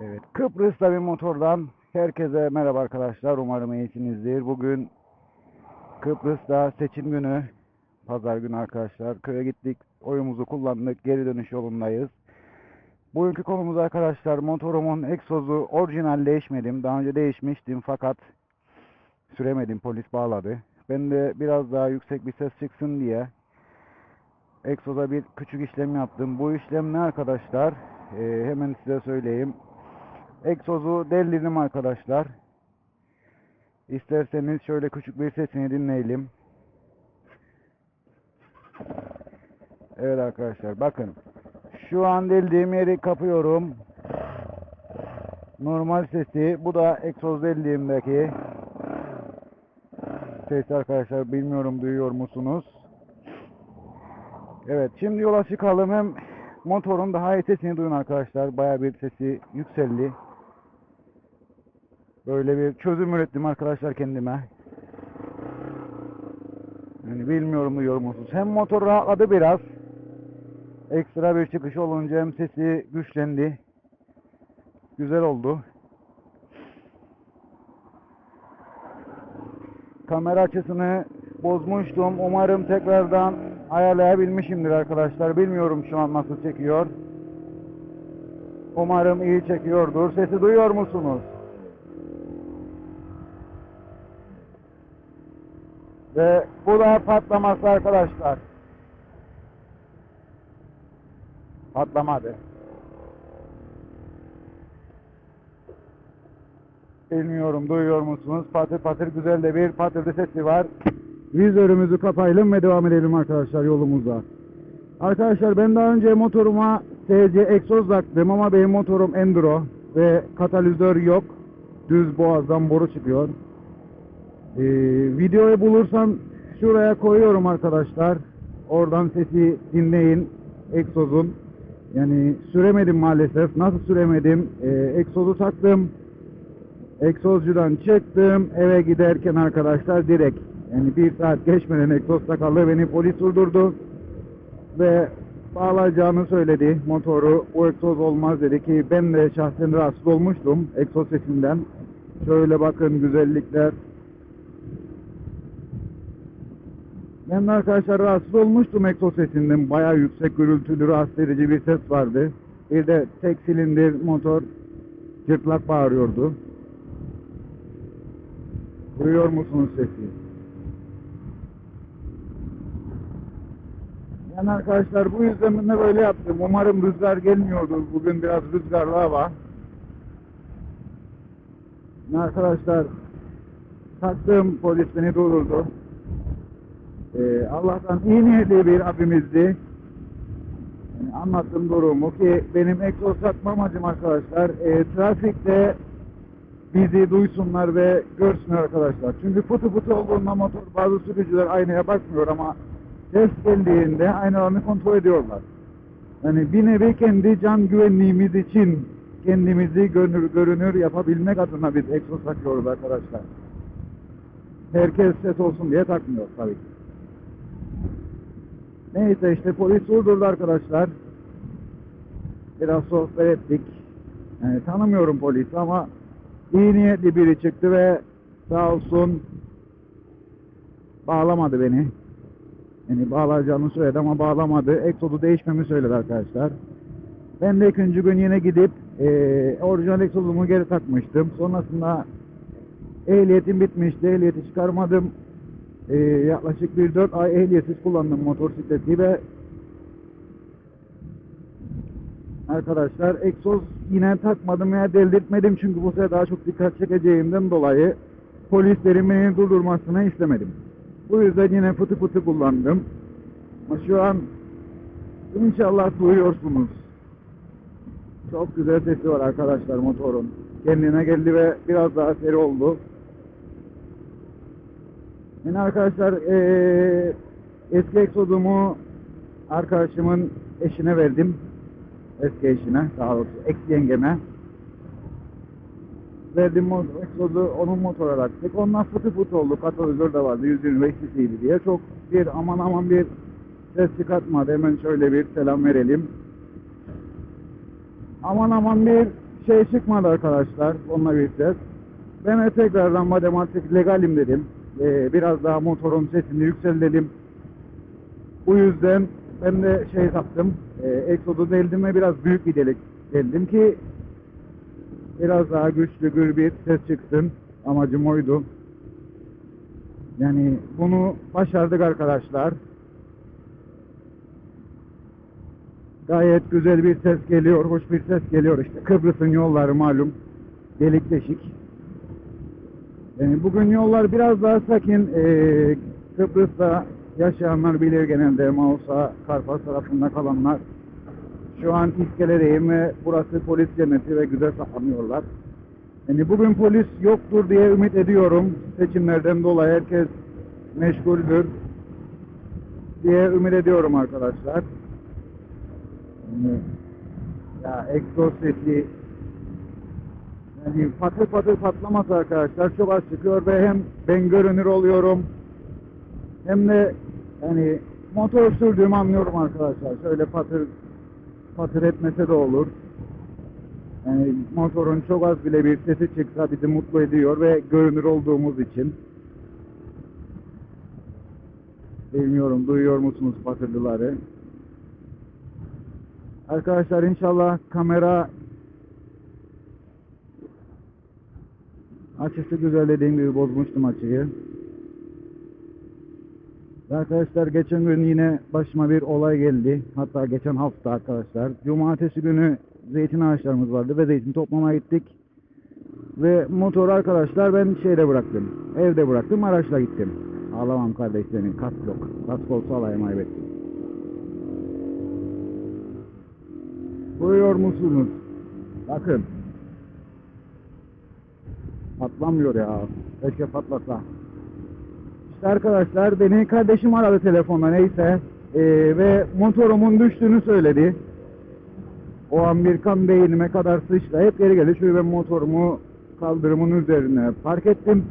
Evet, Kıbrıs'ta bir motordan herkese merhaba arkadaşlar. Umarım iyisinizdir. Bugün Kıbrıs'ta seçim günü, pazar günü arkadaşlar. Köye gittik, oyumuzu kullandık, geri dönüş yolundayız. Bugünkü konumuz arkadaşlar motorumun egzozu orijinal değişmedim. Daha önce değişmiştim fakat süremedim, polis bağladı. Ben de biraz daha yüksek bir ses çıksın diye egzoza bir küçük işlem yaptım. Bu işlem ne arkadaşlar? Ee, hemen size söyleyeyim. Egzozu deldirdim arkadaşlar. İsterseniz şöyle küçük bir sesini dinleyelim. Evet arkadaşlar bakın. Şu an deldiğim yeri kapıyorum. Normal sesi. Bu da egzoz deldiğimdeki ses arkadaşlar. Bilmiyorum duyuyor musunuz? Evet şimdi yola çıkalım. Hem motorun daha iyi sesini duyun arkadaşlar. Baya bir sesi yükseldi. Böyle bir çözüm ürettim arkadaşlar kendime. Yani bilmiyorum duyuyor musunuz? Hem motor rahatladı biraz. Ekstra bir çıkış olunca hem sesi güçlendi. Güzel oldu. Kamera açısını bozmuştum. Umarım tekrardan ayarlayabilmişimdir arkadaşlar. Bilmiyorum şu an nasıl çekiyor. Umarım iyi çekiyordur. Sesi duyuyor musunuz? Ve bu da patlaması arkadaşlar. Patlamadı. Bilmiyorum duyuyor musunuz? Patır patır güzel de bir patırdı sesi var. Vizörümüzü kapayalım ve devam edelim arkadaşlar yolumuza. Arkadaşlar ben daha önce motoruma TC egzoz taktım ama benim motorum Enduro ve katalizör yok. Düz boğazdan boru çıkıyor. Ee, videoyu bulursam şuraya koyuyorum arkadaşlar. Oradan sesi dinleyin. Egzozun. Yani süremedim maalesef. Nasıl süremedim? Ee, egzozu taktım. Egzozcudan çıktım. Eve giderken arkadaşlar direkt yani bir saat geçmeden egzoz takalı beni polis durdurdu. Ve bağlayacağını söyledi motoru. Bu egzoz olmaz dedi ki ben de şahsen rahatsız olmuştum egzoz sesinden. Şöyle bakın güzellikler. Ben de arkadaşlar rahatsız olmuştum egzoz sesinden. Bayağı yüksek gürültülü rahatsız edici bir ses vardı. Bir de tek silindir motor cırtlak bağırıyordu. Duyuyor musunuz sesi? Yani arkadaşlar bu yüzden de böyle yaptım. Umarım rüzgar gelmiyordur. Bugün biraz rüzgarlı hava. Yani arkadaşlar taktığım polis beni durdurdu. Ee, Allah'tan iyi niyetli bir abimizdi. Yani anlattığım durumu ki benim egzoz takma amacım arkadaşlar e, trafikte bizi duysunlar ve görsünler arkadaşlar. Çünkü fıtı fıtı olduğunda motor bazı sürücüler aynaya bakmıyor ama ses geldiğinde aynalarını kontrol ediyorlar. Yani bir nevi kendi can güvenliğimiz için kendimizi görünür, görünür yapabilmek adına biz egzoz takıyoruz arkadaşlar. Herkes ses olsun diye takmıyor tabii ki. Neyse işte polis durdurdu arkadaşlar. Biraz sohbet ettik. Yani tanımıyorum polisi ama iyi niyetli biri çıktı ve sağ olsun bağlamadı beni. Yani bağlayacağını söyledi ama bağlamadı. Eksodu değişmemi söyledi arkadaşlar. Ben de ikinci gün yine gidip e, orijinal eksodumu geri takmıştım. Sonrasında ehliyetim bitmişti. Ehliyeti çıkarmadım. E, yaklaşık bir 4 ay ehliyetsiz kullandım motosikleti ve arkadaşlar egzoz yine takmadım veya deldirtmedim çünkü bu sefer daha çok dikkat çekeceğimden dolayı polislerin beni durdurmasını istemedim. Bu yüzden yine fıtı fıtı kullandım. Ama şu an inşallah duyuyorsunuz. Çok güzel sesi var arkadaşlar motorun. Kendine geldi ve biraz daha seri oldu. Yani arkadaşlar eee eski egzodumu arkadaşımın eşine verdim. Eski eşine, daha doğrusu ex yengeme. Verdim o egzodu onun motora taktık. Ondan fıtı fıtı oldu. Katalizör de vardı. 125 cc'ydi diye. Çok bir aman aman bir ses çıkartmadı. Hemen şöyle bir selam verelim. Aman aman bir şey çıkmadı arkadaşlar onunla birlikte. Ben de tekrardan madem artık legalim dedim. Ee, biraz daha motorun sesini yükseltelim. Bu yüzden ben de şey taktım. E, Exodus deldim ve biraz büyük bir delik deldim ki biraz daha güçlü gür bir ses çıksın. Amacım oydu. Yani bunu başardık arkadaşlar. Gayet güzel bir ses geliyor, hoş bir ses geliyor işte. Kıbrıs'ın yolları malum delik deşik. Yani bugün yollar biraz daha sakin. Ee, Kıbrıs'ta yaşayanlar bilir genelde Mausa, Karpas tarafında kalanlar. Şu an İskele'deyim ve burası polis cenneti ve güzel saklanıyorlar. Yani bugün polis yoktur diye ümit ediyorum. Seçimlerden dolayı herkes meşguldür diye ümit ediyorum arkadaşlar. Yani, ya egzoz sesi yani patır patır patlaması arkadaşlar çok az çıkıyor ve hem ben görünür oluyorum hem de yani motor sürdüğümü anlıyorum arkadaşlar. Şöyle patır patır etmese de olur. Yani motorun çok az bile bir sesi çıksa bizi mutlu ediyor ve görünür olduğumuz için. Bilmiyorum duyuyor musunuz patırdıları? Arkadaşlar inşallah kamera açısı güzel dediğim gibi bozmuştum açıyı. Arkadaşlar geçen gün yine başıma bir olay geldi. Hatta geçen hafta arkadaşlar. Cumartesi günü zeytin ağaçlarımız vardı ve zeytin toplamaya gittik. Ve motoru arkadaşlar ben şeyde bıraktım. Evde bıraktım araçla gittim. Ağlamam kardeş senin kask yok. Kask olsa alayım aybettim. Duyuyor musunuz? Bakın. Patlamıyor ya. Keşke patlasa. İşte arkadaşlar beni kardeşim aradı telefonla neyse Ee, ve motorumun düştüğünü söyledi. O an bir kan beynime kadar sıçra hep geri geldi. Çünkü ben motorumu kaldırımın üzerine park ettim.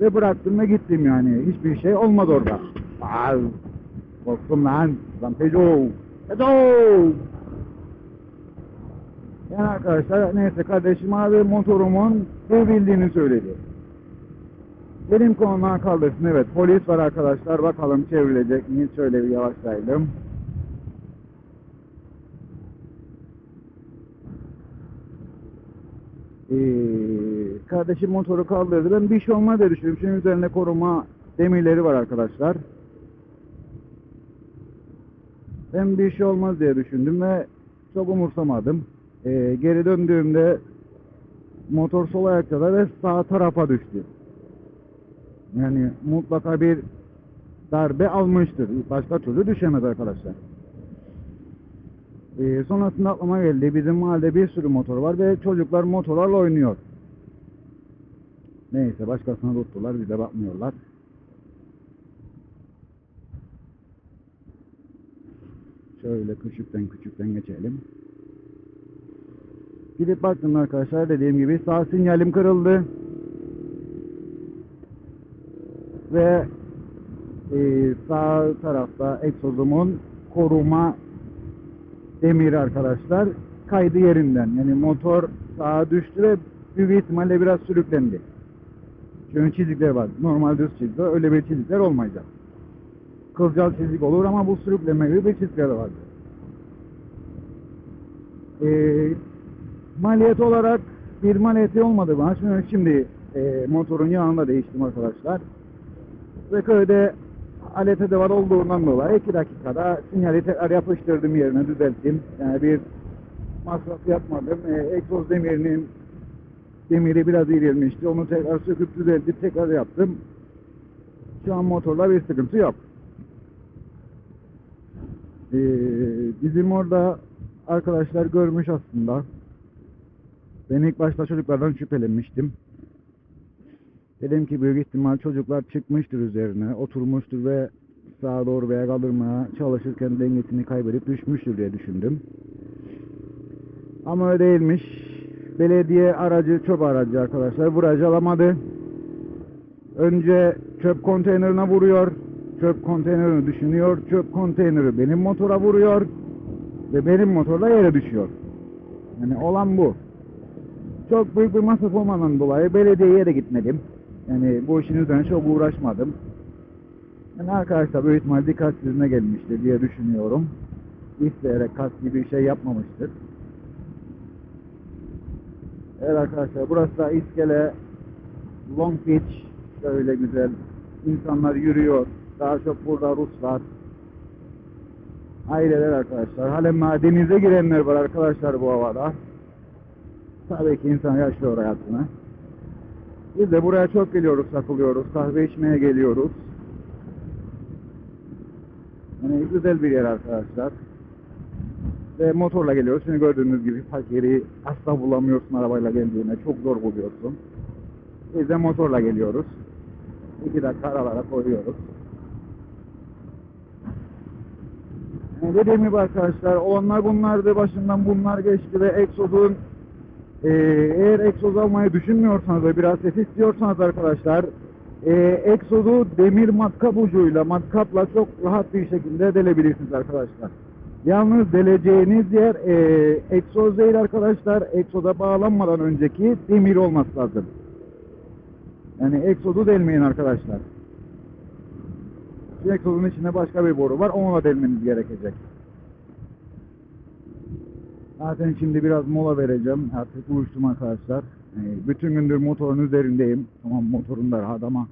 Ve bıraktım ve gittim yani. Hiçbir şey olmadı orada. Aa, korktum lan. Lan Peco. Peco. Yani arkadaşlar neyse kardeşim abi motorumun bildiğini söyledi. Benim konudan kaldırsın evet polis var arkadaşlar bakalım çevrilecek mi şöyle bir yavaşlayalım. Ee, kardeşim motoru kaldırdı ben bir şey olmaz diye düşündüm çünkü üzerinde koruma demirleri var arkadaşlar. Ben bir şey olmaz diye düşündüm ve çok umursamadım. Ee, geri döndüğümde motor sol ayakta ve sağ tarafa düştü. Yani mutlaka bir darbe almıştır. Başka türlü düşemez arkadaşlar. Ee, sonrasında aklıma geldi. Bizim mahallede bir sürü motor var ve çocuklar motorlarla oynuyor. Neyse başkasına tuttular. Bize bakmıyorlar. Şöyle küçükten küçükten geçelim. Gidip baktım arkadaşlar dediğim gibi sağ sinyalim kırıldı. Ve e, sağ tarafta egzozumun koruma demiri arkadaşlar kaydı yerinden. Yani motor sağa düştü ve büyük ihtimalle biraz sürüklendi. Çünkü çizikler var. Normal düz çizikler öyle bir çizikler olmayacak. Kılcal çizik olur ama bu sürükleme gibi bir çizikler vardı. Ee, maliyet olarak bir maliyeti olmadı bana. Şimdi, şimdi e, motorun yağını da değiştim arkadaşlar. Ve köyde alet edevat olduğundan dolayı 2 dakikada sinyali tekrar yapıştırdım yerine düzelttim. Yani bir masraf yapmadım. E, egzoz demirinin demiri biraz irilmişti. Onu tekrar söküp düzeltip tekrar yaptım. Şu an motorla bir sıkıntı yok. Ee, bizim orada arkadaşlar görmüş aslında. Ben ilk başta çocuklardan şüphelenmiştim. Dedim ki büyük ihtimal çocuklar çıkmıştır üzerine, oturmuştur ve sağa doğru veya kaldırmaya çalışırken dengesini kaybedip düşmüştür diye düşündüm. Ama öyle değilmiş. Belediye aracı, çöp aracı arkadaşlar vuracı alamadı. Önce çöp konteynerine vuruyor. Çöp konteynerini düşünüyor. Çöp konteyneri benim motora vuruyor. Ve benim motorla yere düşüyor. Yani olan bu. Çok büyük bir masraf olmadan dolayı belediyeye de gitmedim. Yani bu işin üzerine çok uğraşmadım. Yani arkadaşlar büyük ihtimal dikkatsizliğine gelmiştir diye düşünüyorum. İsteyerek kasti bir şey yapmamıştır. Evet arkadaşlar burası da iskele Long Beach şöyle güzel. İnsanlar yürüyor. Daha çok burada Ruslar. Aileler arkadaşlar. Halen denize girenler var arkadaşlar bu havada. Tabii ki insan yaşıyor hayatını. Biz de buraya çok geliyoruz, takılıyoruz. Kahve içmeye geliyoruz. Yani güzel bir yer arkadaşlar. Ve motorla geliyoruz. Şimdi gördüğünüz gibi park asla bulamıyorsun arabayla geldiğinde. Çok zor buluyorsun. Biz de motorla geliyoruz. İki dakika aralara koyuyoruz. Yani dediğim gibi arkadaşlar olanlar bunlardı. Başından bunlar geçti ve Exodus'un e, eğer Exodus almayı düşünmüyorsanız ve biraz ses istiyorsanız arkadaşlar e, Exodus'u demir matkap ucuyla matkapla çok rahat bir şekilde delebilirsiniz arkadaşlar. Yalnız deleceğiniz yer e, egzoz değil arkadaşlar. Egzoza bağlanmadan önceki demir olması lazım. Yani egzozu delmeyin arkadaşlar. Egzozun içinde başka bir boru var. Onu da delmeniz gerekecek. Zaten şimdi biraz mola vereceğim. Artık uyuştum arkadaşlar. Ee, bütün gündür motorun üzerindeyim. Tamam motorum da rahat ama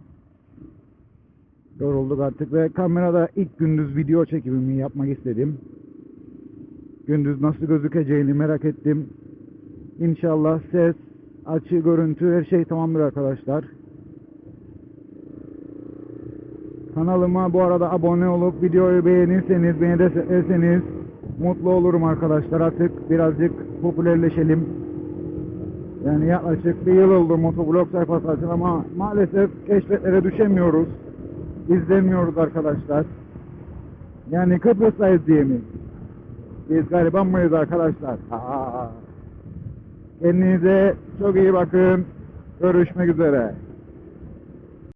yorulduk artık ve kamerada ilk gündüz video çekimimi yapmak istedim. Gündüz nasıl gözükeceğini merak ettim. İnşallah ses, açı, görüntü her şey tamamdır arkadaşlar. Kanalıma bu arada abone olup videoyu beğenirseniz, beni desteklerseniz mutlu olurum arkadaşlar. Artık birazcık popülerleşelim. Yani yaklaşık bir yıl oldu motovlog sayfası açın ama maalesef keşfetlere düşemiyoruz. İzlemiyoruz arkadaşlar. Yani Kıbrıs'tayız diye mi? Biz gariban mıyız arkadaşlar? Aa. Kendinize çok iyi bakın. Görüşmek üzere.